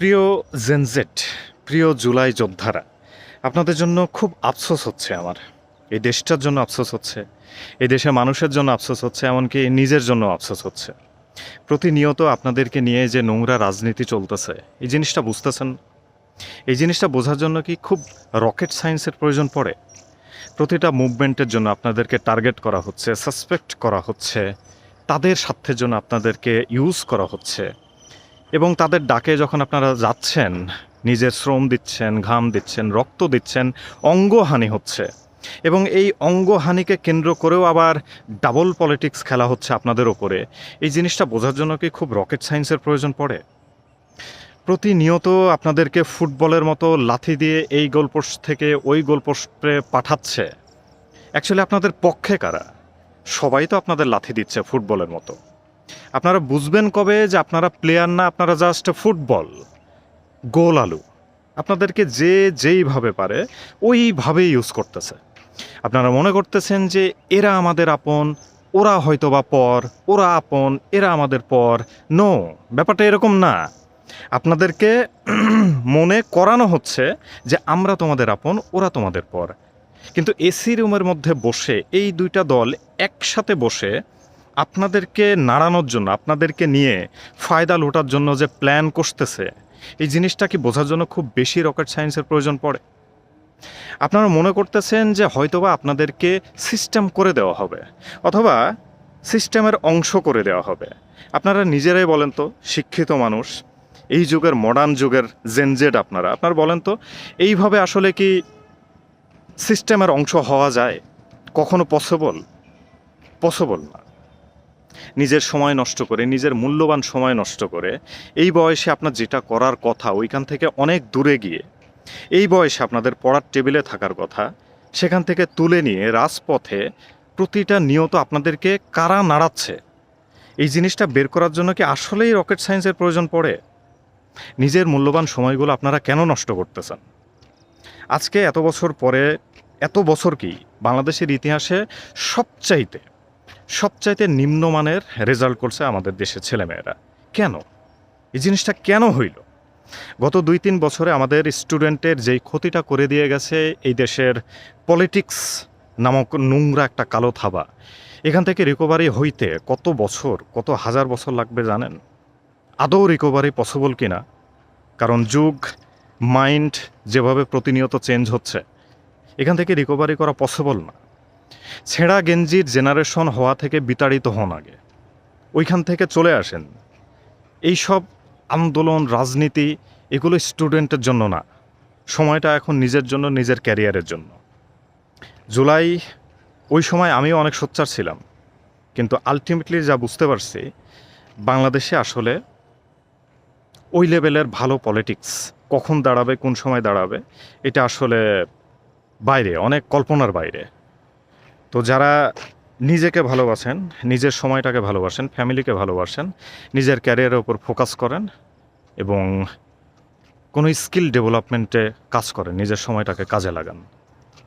প্রিয় জেনজেট প্রিয় জুলাই যোদ্ধারা, আপনাদের জন্য খুব আফসোস হচ্ছে আমার। এই দেশটার জন্য আফসোস হচ্ছে, এই দেশের মানুষের জন্য আফসোস হচ্ছে, এমনকি নিজের জন্য আফসোস হচ্ছে। প্রতিনিয়ত আপনাদেরকে নিয়ে যে নোংরা রাজনীতি চলতেছে, এই জিনিসটা বুঝতেছেন? এই জিনিসটা বোঝার জন্য কি খুব রকেট সায়েন্সের প্রয়োজন পড়ে? প্রতিটা মুভমেন্টের জন্য আপনাদেরকে টার্গেট করা হচ্ছে, সাসপেক্ট করা হচ্ছে, তাদের স্বার্থের জন্য আপনাদেরকে ইউজ করা হচ্ছে। এবং তাদের ডাকে যখন আপনারা যাচ্ছেন, নিজের শ্রম দিচ্ছেন, ঘাম দিচ্ছেন, রক্ত দিচ্ছেন, অঙ্গহানি হচ্ছে। এবং এই অঙ্গহানিকে কেন্দ্র করেও আবার ডাবল পলিটিক্স খেলা হচ্ছে আপনাদের ওপরে। এই জিনিসটা বোঝার জন্য কি খুব রকেট সায়েন্সের প্রয়োজন পড়ে? প্রতিনিয়ত আপনাদেরকে ফুটবলের মতো লাথি দিয়ে এই গোলপোস্ট থেকে ওই গোলপোস্টে পাঠাচ্ছে। অ্যাকচুয়ালি আপনাদের পক্ষে কারা? সবাই তো আপনাদের লাথি দিচ্ছে ফুটবলের মতো। আপনারা বুঝবেন কবে যে আপনারা প্লেয়ার না, আপনারা জাস্ট ফুটবল গোল আলু। আপনাদেরকে যে যেইভাবে পারে, ওইভাবেই ইউজ করতেছে। আপনারা মনে করতেছেন যে এরা আমাদের আপন, ওরা হয়তো বা পর, ওরা আপন, এরা আমাদের পর। নো ব্যাপারটা এরকম না। আপনাদেরকে মনে করানো হচ্ছে যে আমরা তোমাদের আপন, ওরা তোমাদের পর। কিন্তু এসি রুমের মধ্যে বসে, এই দুইটা দল একসাথে বসে আপনাদেরকে নাড়ানোর জন্য, আপনাদেরকে নিয়ে ফায়দা লোটার জন্য যে প্ল্যান করতেছে এই জিনিসটা কি বোঝার জন্য খুব বেশি রকেট সায়েন্সের প্রয়োজন পড়ে? আপনারা মনে করতেছেন যে হয়তোবা আপনাদেরকে সিস্টেম করে দেওয়া হবে, অথবা সিস্টেমের অংশ করে দেওয়া হবে। আপনারা নিজেরাই বলেন তো, শিক্ষিত মানুষ, এই যুগের মডার্ন যুগের জেনজেড আপনারা আপনারা বলেন তো, এইভাবে আসলে কি সিস্টেমের অংশ হওয়া যায়? কখনো পসিবল পসিবল না। নিজের সময় নষ্ট করে, নিজের মূল্যবান সময় নষ্ট করে, এই বয়সে আপনার যেটা করার কথা ওইখান থেকে অনেক দূরে গিয়ে, এই বয়সে আপনাদের পড়ার টেবিলে থাকার কথা, সেখান থেকে তুলে নিয়ে রাজপথে প্রতিটা নিয়ত আপনাদেরকে কারা নাড়াচ্ছে? এই জিনিসটা বের করার জন্য কি আসলেই রকেট সায়েন্সের প্রয়োজন পড়ে? নিজের মূল্যবান সময়গুলো আপনারা কেন নষ্ট করতেছেন? আজকে এত বছর পরে, এত বছর কি বাংলাদেশের ইতিহাসে সবচাইতে সবচাইতে নিম্নমানের রেজাল্ট করছে আমাদের দেশের ছেলেমেয়েরা। কেন? এই জিনিসটা কেন হইল? গত দুই তিন বছরে আমাদের স্টুডেন্টের যেই ক্ষতিটা করে দিয়ে গেছে এই দেশের পলিটিক্স নামক নোংরা একটা কালো থাবা, এখান থেকে রিকভারি হইতে কত বছর, কত হাজার বছর লাগবে জানেন? আদৌ রিকভারি পসিবল কিনা? কারণ যুগ মাইন্ড যেভাবে প্রতিনিয়ত চেঞ্জ হচ্ছে, এখান থেকে রিকভারি করা পসিবল না। ছেঁড়া গেঞ্জির জেনারেশন হওয়া থেকে বিতাড়িত হন আগে। ওইখান থেকে চলে আসেন। এই সব আন্দোলন, রাজনীতি এগুলো স্টুডেন্টের জন্য না। সময়টা এখন নিজের জন্য, নিজের ক্যারিয়ারের জন্য। জুলাই, ওই সময় আমিও অনেক সোচ্চার ছিলাম। কিন্তু আলটিমেটলি যা বুঝতে পারছি, বাংলাদেশে আসলে ওই লেভেলের ভালো পলিটিক্স কখন দাঁড়াবে, কোন সময় দাঁড়াবে, এটা আসলে বাইরে, অনেক কল্পনার বাইরে। তো যারা নিজেকে ভালোবাসেন, নিজের সময়টাকে ভালোবাসেন, ফ্যামিলিকে ভালোবাসেন, নিজের ক্যারিয়ারের ওপর ফোকাস করেন এবং কোনো স্কিল ডেভেলপমেন্টে কাজ করেন, নিজের সময়টাকে কাজে লাগান।